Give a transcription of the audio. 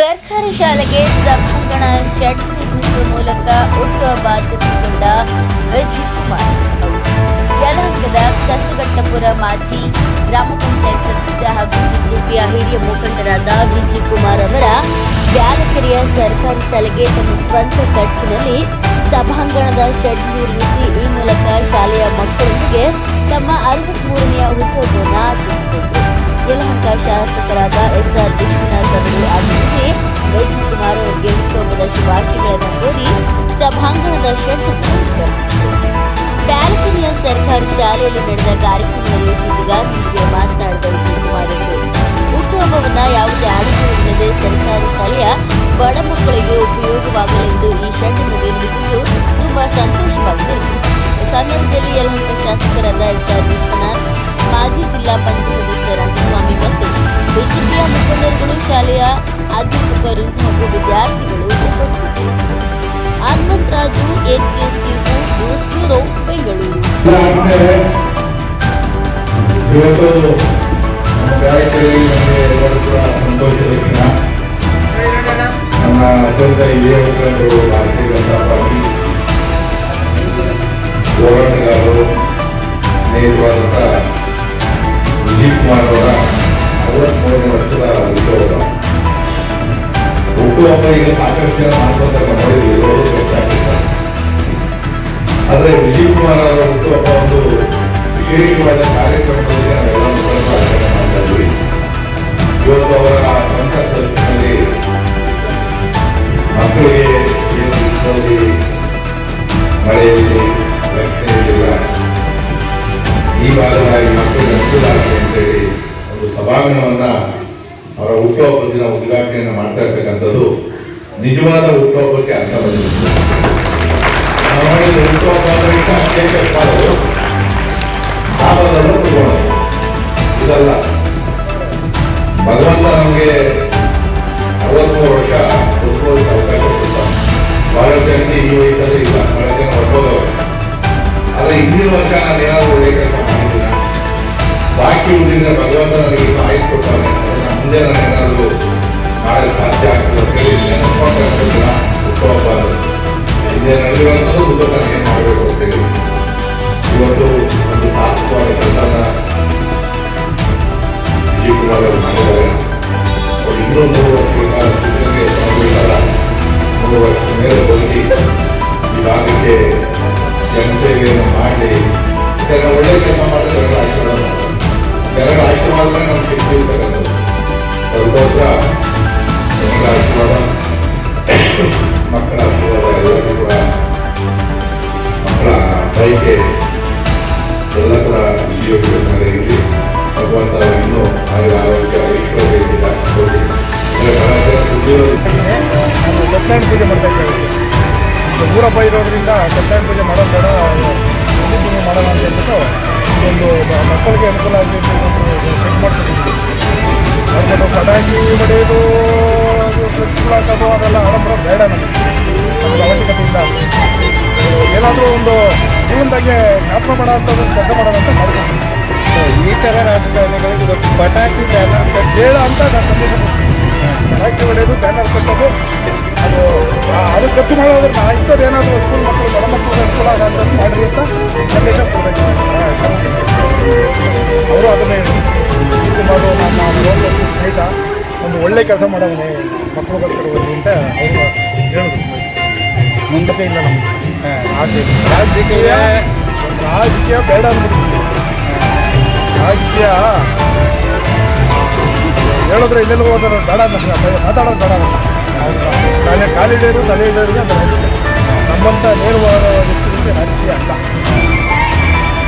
ಸರ್ಕಾರಿ ಶಾಲೆಗೆ ಸಭಾಂಗಣ ಶೆಡ್ ನಿರ್ಮಿಸುವ ಮೂಲಕ ಹುಟ್ಟುಹಬ್ಬ ಆಚರಿಸಿಕೊಂಡ ವಿಜಯ್ ಕುಮಾರ್. ಯಲಹಂಕದ ಕಸಗಟ್ಟಪುರ ಮಾಜಿ ಗ್ರಾಮ ಪಂಚಾಯತ್ ಸದಸ್ಯ ಹಾಗೂ ಬಿಜೆಪಿಯ ಹಿರಿಯ ಮುಖಂಡರಾದ ವಿಜಯ್ ಕುಮಾರ್ ಅವರ ಬ್ಯಾಲಕೆರೆಯ ಸರ್ಕಾರಿ ಶಾಲೆಗೆ ತಮ್ಮ ಸ್ವಂತ ಖರ್ಚಿನಲ್ಲಿ ಸಭಾಂಗಣದ ಶೆಡ್ ನಿರ್ಮಿಸಿ ಈ ಮೂಲಕ ಶಾಲೆಯ ಮಕ್ಕಳೊಂದಿಗೆ ತಮ್ಮ ಅರವತ್ಮೂರನೆಯ ಹುಟ್ಟುಹಬ್ಬವನ್ನು ಆಚರಿಸಿಕೊಂಡರು ಯಲಹಂಕ ಶಾಸಕರಾದ ಎಸ್ ಆರ್ ಅವರು ಆಗಮಿಸಿ ವಿಜಯ್ ಕುಮಾರ್ ಅವರಿಗೆ ಹುಟ್ಟುಹಬ್ಬದ ಶುಭಾಶಯಗಳನ್ನು ಕೋರಿ ಸಭಾಂಗಣದ ಶೆಡ್ ಬ್ಯಾಲ್ಕನಿಯ ಸರ್ಕಾರಿ ಶಾಲೆಯಲ್ಲಿ ನಡೆದ ಕಾರ್ಯಕ್ರಮದಲ್ಲಿ ಸುದ್ದಿಗಾರರೊಂದಿಗೆ ಮಾತನಾಡಿದ ರೋಹಿತ್ ಕುಮಾರ್ ಅವರು ಹುಟ್ಟುಹಬ್ಬವನ್ನ ಯಾವುದೇ ಆಡಳಿತವಿಲ್ಲದೆ ಸರ್ಕಾರಿ ಶಾಲೆಯ ಬಡ ಮಕ್ಕಳಿಗೆ ಉಪಯೋಗವಾಗಲೆಂದು ಈ ಶೆಡ್ ಅನ್ನು ನಿರ್ಮಿಸಿದ್ದು ತುಂಬಾ ಸಂತೋಷವಾಗಿದೆ. ಸಂದರ್ಭದಲ್ಲಿ ಯಲಹಂಕ ಶಾಸಕರಾದ ಎಸ್ ಆರ್ ವಿಶ್ವನಾಥ್, ಮಾಜಿ ಜಿಲ್ಲಾ ಪಂಚಾಯತ್ ಮುಖಂಡರುಗಳು ಶಾಲೆಯ ಅಧ್ಯಾಪಕರು ಹಾಗೂ ವಿದ್ಯಾರ್ಥಿಗಳು ಉಪಸ್ಥಿತರಿದ್ದರು Hanumantharaju NKS news bureau Bengaluru. ಇವತ್ತು ವಿಜಯ್ ಹುಟ್ಟುಹಬ್ಬ ಈಗ ಜನ ಆದರೆ ವಿಜಯ್ ಕುಮಾರ್ ಅವರ ಹುಟ್ಟುಹಬ್ಬ ಒಂದು ವಿಶೇಷವಾದ ಕಾರ್ಯಕ್ರಮದಲ್ಲಿ ನಾವೆಲ್ಲ ಮುಖಂಡರು ಮಾಡಿದ್ವಿ ಇವತ್ತು ಅವರ ಸ್ವಂತ ಮಕ್ಕಳಿಗೆ ಏನು ಮಳೆಯಲ್ಲಿ ರಕ್ಷಣೆ ಈ ಭಾಗವಾಗಿ ಮಕ್ಕಳಿಗೆ ಅನುಕೂಲ ಒಂದು ಸಭಾಂಗಣವನ್ನ ಅವರ ಹುಟ್ಟುಹಬ್ಬದ ದಿನ ಉದ್ಘಾಟನೆಯನ್ನು ಮಾಡ್ತಾ ಇರ್ತಕ್ಕಂಥದ್ದು ನಿಜವಾದ ಹುಟ್ಟುಹಬ್ಬಕ್ಕೆ ಅರ್ಥ ಬಂದಿದೆ. ಹುಟ್ಟುಹಬ್ಬ ಇದಲ್ಲ, ಭಗವಂತ ನಮಗೆ ಅರವತ್ತು ವರ್ಷ ಹುಟ್ಟುಹಬ್ಬಕ್ಕೆ ಅವಕಾಶ ಬಹಳ ಜನಕ್ಕೆ ಈ ವಯಸ್ಸಲ್ಲಿ ಇಲ್ಲ. ಬಹಳ ಜನ ಹೊರಟೋದವರು. ಆದರೆ ಹಿಂದಿನ ವರ್ಷ ನಾನು ಏನಾದರೂ ಮಾಡಿದ್ದೀನ ಬಾಕಿ ಉಳಿದ್ರೆ ಭಗವಂತ ನನಗೆ ಇನ್ನೂ ಆಯ್ತು ಅದನ್ನ ಮುಂದೆ ನಾನು ಏನಾದರೂ ಮಾಡಲು ಸಾಧ್ಯ ಆಗ್ತದೆ ನೆನಪುಕೊಂಡ ದಿನ ಹುಟ್ಟುಹಬ್ಬ ಅದು. ಹಿಂದೆ ನಡೆದಿರುವಂಥದ್ದು ಹುಟ್ಟುಹಬ್ಬ ನಾನು ಏನು ಮಾಡಬೇಕು ಅಂತೇಳಿ ಇವತ್ತು ಒಂದು ಸಾರ್ಥಕವಾದ ಕೆಲಸನ ವಿಜಯ್ ಕುಮಾರ್ ಅವರು ಮಾಡಿದ್ದಾರೆ. ಅವರು ಇನ್ನೂ ಮೂರು ಕಾಲ ಸೂಚನೆಗೆ ತಗೊಂಡಿದ್ದಾರೆ ಮೂರು ವರ್ಷ ಮೇಲೆ ಹೋಗಿ ಈ ಭಾಗಕ್ಕೆ ಜನಸೇವೆಯನ್ನು ಮಾಡಿ. ಕೆಲವು ಒಳ್ಳೆ ಕೆಲಸ. ಸತ್ಯನಾರಾಯಣ ದೂರ ಊರಬ್ಬ ಇರೋದ್ರಿಂದ ಸತ್ಯನಾರಾಯಣ ಪೂಜೆ ಮಾಡೋದು ಬೇಡ ಹಿಂದೂ ಪೂಜೆ ಮಾಡೋಣ ಅಂತ ಹೇಳ್ಬಿಟ್ಟು ಒಂದು ಮಕ್ಕಳಿಗೆ ಅನುಕೂಲ ಆಗಲಿ ಅಂತ ಒಂದು ಚೆಕ್ ಮಾಡ್ಕೊಂಡಿದ್ವಿ ಅದನ್ನು ಪಟಾಕಿ ಹೊಡೆಯೋದು ಅದು ಹಾಕೋದು ಅದೆಲ್ಲ ಆಡಂಬರ ಬೇಡ ನಮಗೆ. ಅದರ ಅವಶ್ಯಕತೆ ಇಲ್ಲ. ಏನಾದರೂ ಒಂದು ಜೀವನದಾಗೆ ಜ್ಞಾಪಕ ಮಾಡೋ ಅಂಥದ್ದು ಕೆಲಸ ಮಾಡೋಣ ಅಂತ ಮಾಡ್ಬೇಕು ಈ ಥರ ರಾಜಕಾರಣಿಗಳಿಗೆ ಪಟಾಕಿ ಬೇಡ ಅಂತ ಹೇಳೋ ಅಂತ ನಾನು ಸಂದೇಶ ಕೊಡ್ತೀನಿ. ಪಟಾಕಿ ಹೊಡೆಯೋದು ಬ್ಯಾನರ್ ಕಟ್ಟೋದು ಅದು ಅದು ಖರ್ಚು ಮಾಡೋದ್ರ ನಾ ಇಂಥದ್ದು ಏನಾದರೂ ಸ್ಕೂಲ್ ಮಕ್ಕಳು ಬಡ ಮಕ್ಕಳು ಅನುಕೂಲ ಆಗೋಂಥದ್ದು ಮಾಡಿರಿ ಅಂತ ಸಂದೇಶ ಕೊಡಬೇಕು. ಅವರು ಅದನ್ನೇ ಕುಮಾರು ನಮ್ಮ ಲೋಕಲ್ ಸ್ನೇಹಿತ ಒಂದು ಒಳ್ಳೆ ಕೆಲಸ ಮಾಡೋದನ್ನೇ ಮಕ್ಕಳಿಗೋಸ್ಕರ ಹೋಗಿ ಅಂತ ಅವರು ಹೇಳಿದ್ರು. ಮುಂದಸೆ ಇಲ್ಲ ನಮಗೆ. ಆಸೆ. ರಾಜಕೀಯ. ರಾಜಕೀಯ ಬೇಡ ಅಂದ್ಬಿಟ್ಟು. ರಾಜಕೀಯ ಹೇಳಿದ್ರೆ ಇಲ್ಲೆಲ್ಲ ಹೋದ್ರೆ ಬೇಡ ಮಾತಾಡೋ ಮಾತಾಡೋದು ಬೇಡ ತಲೆ ಕಾಲಿಡೇರು ತಲೆ ಇಡೋರಿಗೆ ಅದು ರಾಜಕೀಯ. ನಮ್ಮಂಥ ನೇರವಾದ ವ್ಯಕ್ತಿಗಳಿಗೆ ರಾಜಕೀಯ ಅಲ್ಲ.